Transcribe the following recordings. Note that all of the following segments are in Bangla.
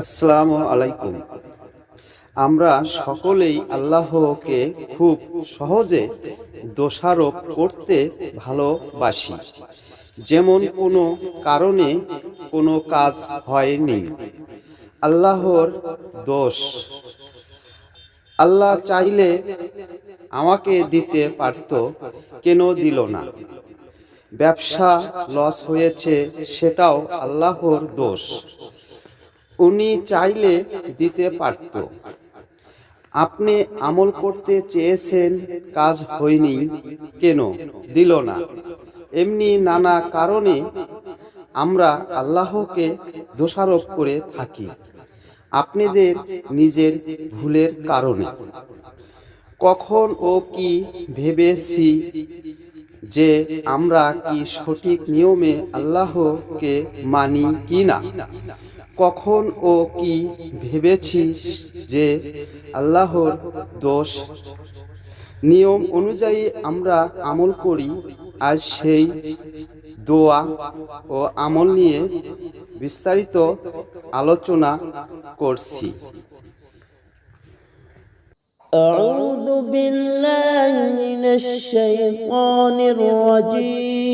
আসসালামু আলাইকুম। আমরা সকলেই আল্লাহকে খুব সহজে দোষারোপ করতে ভালোবাসি। যেমন কোনো কারণে কোনো কাজ হয়নি। আল্লাহর দোষ। আল্লাহ চাইলে আমাকে দিতে পারত, কেন দিল না? ব্যবসা লস হয়েছে, সেটাও আল্লাহর দোষ। উনি চাইলে দিতে পারত। আপনি আমল করতে চেয়েছেন, কাজ হয়নি, কেন? দিল না। এমনি নানা কারণে আমরা আল্লাহকে দোষারোপ করে থাকি। আপনাদের নিজের ভুলের কারণে। কখন ও কি ভেবেছি যে আমরা কি সঠিক নিয়মে আল্লাহকে মানি কি না কখন ও কি ভেবেছি যে আল্লাহর দোষ নিয়ম অনুযায়ী আমরা আমল করি আজ সেই দোয়া ও আমল নিয়ে বিস্তারিত আলোচনা করছি أعوذ بالله من الشيطان الرجيم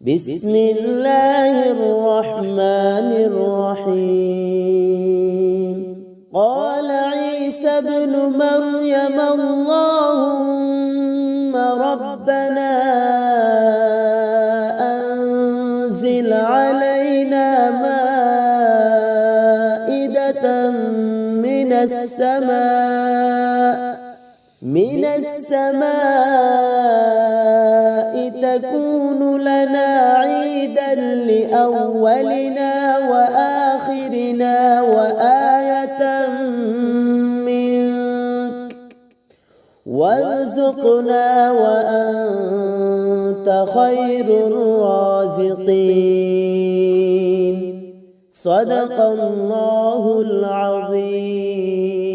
بسم الله الرحمن الرحيم. قال عيسى ابن مريم اللهم ربنا أنزل علينا مائدة من السماء من السماء عيدا لأولنا وآخرنا وآية منك. وارزقنا وأنت خير الرازقين. صدق الله العظيم.